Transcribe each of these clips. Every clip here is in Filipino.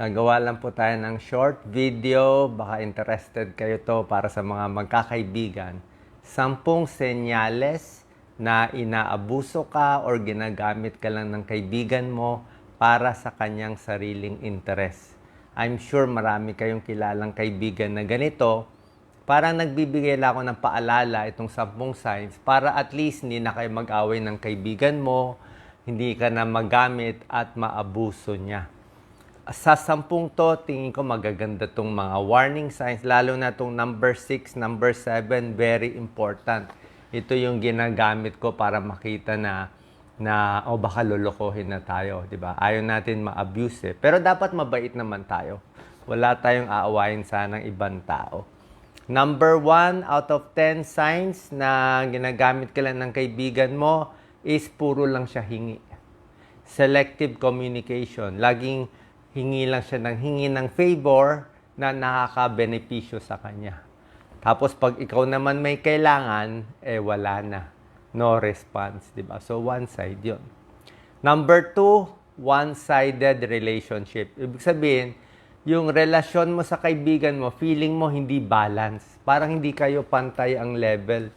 Nagawa lang po tayo ng short video. Baka interested kayo to para sa mga magkakaibigan. Sampung senyales na inaabuso ka or ginagamit ka lang ng kaibigan mo para sa kanyang sariling interes. I'm sure marami kayong kilalang kaibigan na ganito. Parang nagbibigay lang ako ng paalala itong sampung signs para at least hindi na kayo mag-away ng kaibigan mo, hindi ka na magamit at maabuso niya sa sampung to, tingin ko magaganda tong mga warning signs, lalo na tong number 6, number 7, very important. Ito yung ginagamit ko para makita na na o oh, baka lolokohin na tayo, 'di ba? Ayaw natin ma-abuse eh. Pero dapat mabait naman tayo. Wala tayong aawayin sa ng ibang tao. Number 1 out of 10 signs na ginagamit ka lang ng kaibigan mo is puro lang siya hingi. Selective communication. Laging hingi lang siya ng hingi ng favor na nakaka-benepisyo sa kanya. Tapos pag ikaw naman may kailangan, eh wala na. No response, di ba? So one side yon. Number two, one-sided relationship. Ibig sabihin, yung relasyon mo sa kaibigan mo, feeling mo hindi balance. Parang hindi kayo pantay ang level.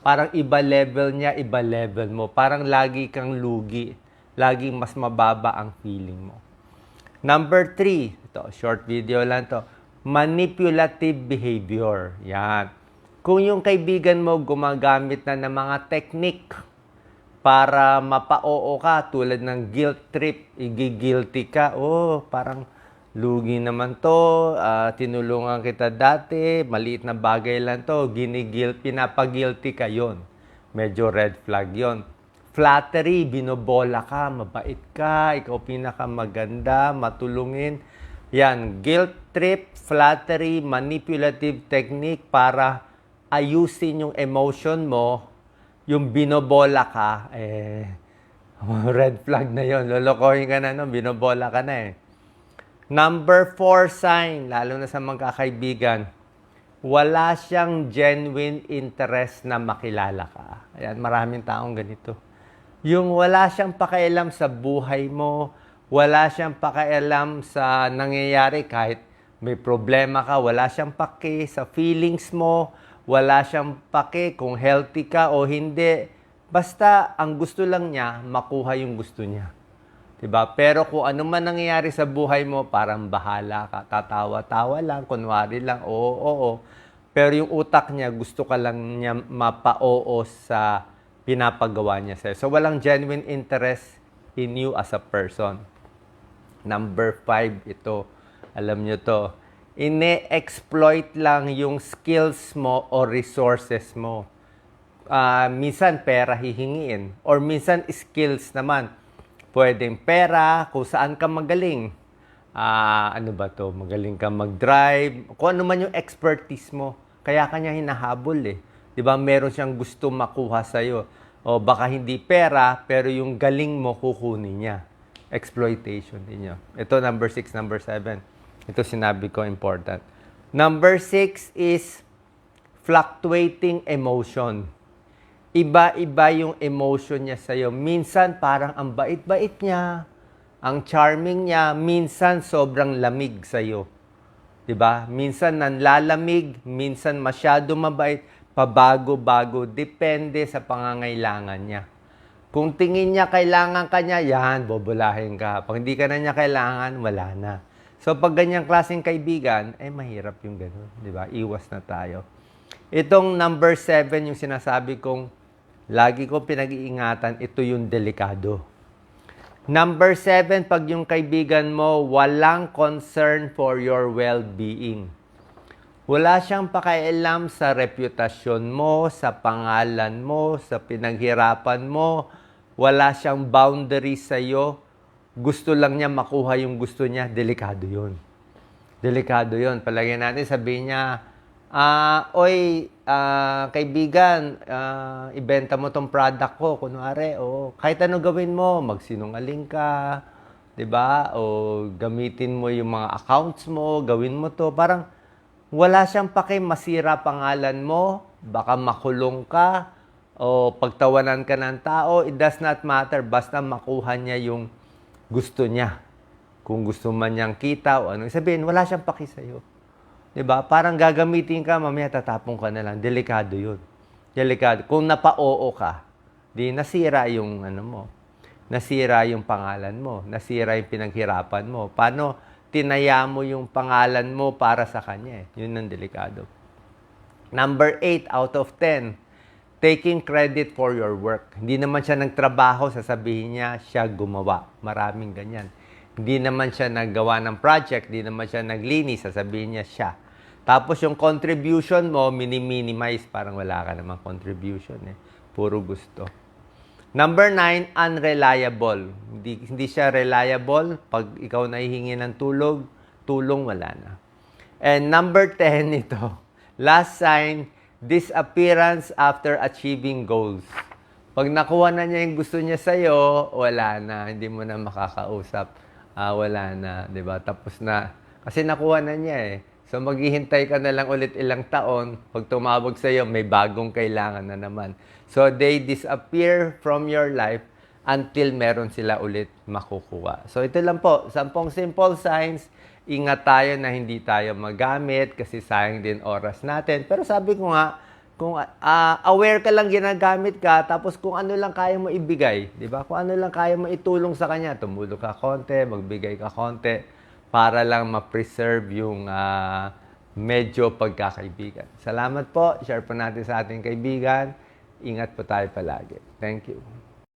Parang iba level niya, iba level mo. Parang lagi kang lugi. Laging mas mababa ang feeling mo. Number three, ito, short video lang to. Manipulative behavior. Yan. Kung yung kaibigan mo gumagamit na ng mga technique para mapa-oo ka, tulad ng guilt trip, igigilty ka, oh, parang lugi naman to, ah, tinulungan kita dati, maliit na bagay lang to, ginigil, pinapagilty ka yon. Medyo red flag yon flattery, binobola ka, mabait ka, ikaw pinakamaganda, matulungin. Yan, guilt trip, flattery, manipulative technique para ayusin yung emotion mo, yung binobola ka, eh, red flag na yon Lolokohin ka na nun, binobola ka na eh. Number four sign, lalo na sa magkakaibigan, wala siyang genuine interest na makilala ka. Ayan, maraming taong ganito. Yung wala siyang pakialam sa buhay mo, wala siyang pakialam sa nangyayari kahit may problema ka, wala siyang pake sa feelings mo, wala siyang pake kung healthy ka o hindi. Basta ang gusto lang niya, makuha yung gusto niya. 'Di ba? Pero kung ano man nangyayari sa buhay mo, parang bahala ka, tatawa-tawa lang, kunwari lang, oo, oo. Pero yung utak niya, gusto ka lang niya mapa-oo sa pinapagawa niya sa'yo. So, walang genuine interest in you as a person. Number five, ito. Alam niyo to. Ine-exploit lang yung skills mo o resources mo. Uh, minsan, pera hihingiin. Or minsan, skills naman. Pwedeng pera, kung saan ka magaling. Uh, ano ba to? Magaling ka mag-drive. Kung ano man yung expertise mo. Kaya kanya hinahabol eh. 'Di ba? Meron siyang gusto makuha sa iyo. O baka hindi pera, pero yung galing mo kukunin niya. Exploitation din yun. Ito number 6, number 7. Ito sinabi ko important. Number 6 is fluctuating emotion. Iba-iba yung emotion niya sa'yo. Minsan parang ang bait-bait niya, ang charming niya, minsan sobrang lamig sa'yo. 'Di ba? Minsan nanlalamig, minsan masyado mabait, pabago-bago, depende sa pangangailangan niya. Kung tingin niya kailangan ka niya, yan, bobolahin ka. Pag hindi ka na niya kailangan, wala na. So pag ganyang klaseng kaibigan, eh mahirap yung ganun, di ba? Iwas na tayo. Itong number seven, yung sinasabi kong lagi ko pinag-iingatan, ito yung delikado. Number seven, pag yung kaibigan mo, walang concern for your well-being. Wala siyang pakialam sa reputasyon mo, sa pangalan mo, sa pinaghirapan mo. Wala siyang boundary sa iyo. Gusto lang niya makuha yung gusto niya. Delikado yun. Delikado yun. Palagyan natin, sabihin niya, ah, oy, ah, kaibigan, ah, ibenta mo tong product ko. Kunwari, o kahit ano gawin mo, magsinungaling ka, 'di ba? O gamitin mo yung mga accounts mo, gawin mo to. Parang wala siyang pake masira pangalan mo, baka makulong ka, o pagtawanan ka ng tao, it does not matter, basta makuha niya yung gusto niya. kung gusto man niyang kita o ano, sabihin, wala siyang paki sa'yo. ba? Parang gagamitin ka, mamaya tatapon ka na lang. Delikado 'yun. Delikado. Kung napa-oo ka, di nasira yung ano mo. Nasira yung pangalan mo. Nasira yung pinaghirapan mo. Paano tinaya mo yung pangalan mo para sa kanya? Eh? Yun ang delikado. Number 8 out of 10, taking credit for your work. Hindi naman siya nagtrabaho, sasabihin niya, siya gumawa. Maraming ganyan. Hindi naman siya naggawa ng project, hindi naman siya naglinis, sasabihin niya siya. Tapos yung contribution mo, mini-minimize, parang wala ka namang contribution eh. Puro gusto. Number nine, unreliable. Hindi, hindi siya reliable. Pag ikaw nahihingi ng tulog, tulong wala na. And number 10 ito, last sign, disappearance after achieving goals. Pag nakuha na niya yung gusto niya sa'yo, wala na. Hindi mo na makakausap. Ah, wala na, di ba? Tapos na. Kasi nakuha na niya eh. So maghihintay ka na lang ulit ilang taon. Pag tumawag sa'yo, may bagong kailangan na naman. So they disappear from your life until meron sila ulit makukuha. So ito lang po, sampung simple signs. Ingat tayo na hindi tayo magamit kasi sayang din oras natin. Pero sabi ko nga, kung ah, aware ka lang ginagamit ka, tapos kung ano lang kaya mo ibigay, di ba? Kung ano lang kaya mo itulong sa kanya, tumulong ka konti, magbigay ka konti, para lang ma-preserve yung ah, medyo pagkakaibigan. Salamat po. Share po natin sa ating kaibigan. Ingat po tayo palagi. Thank you.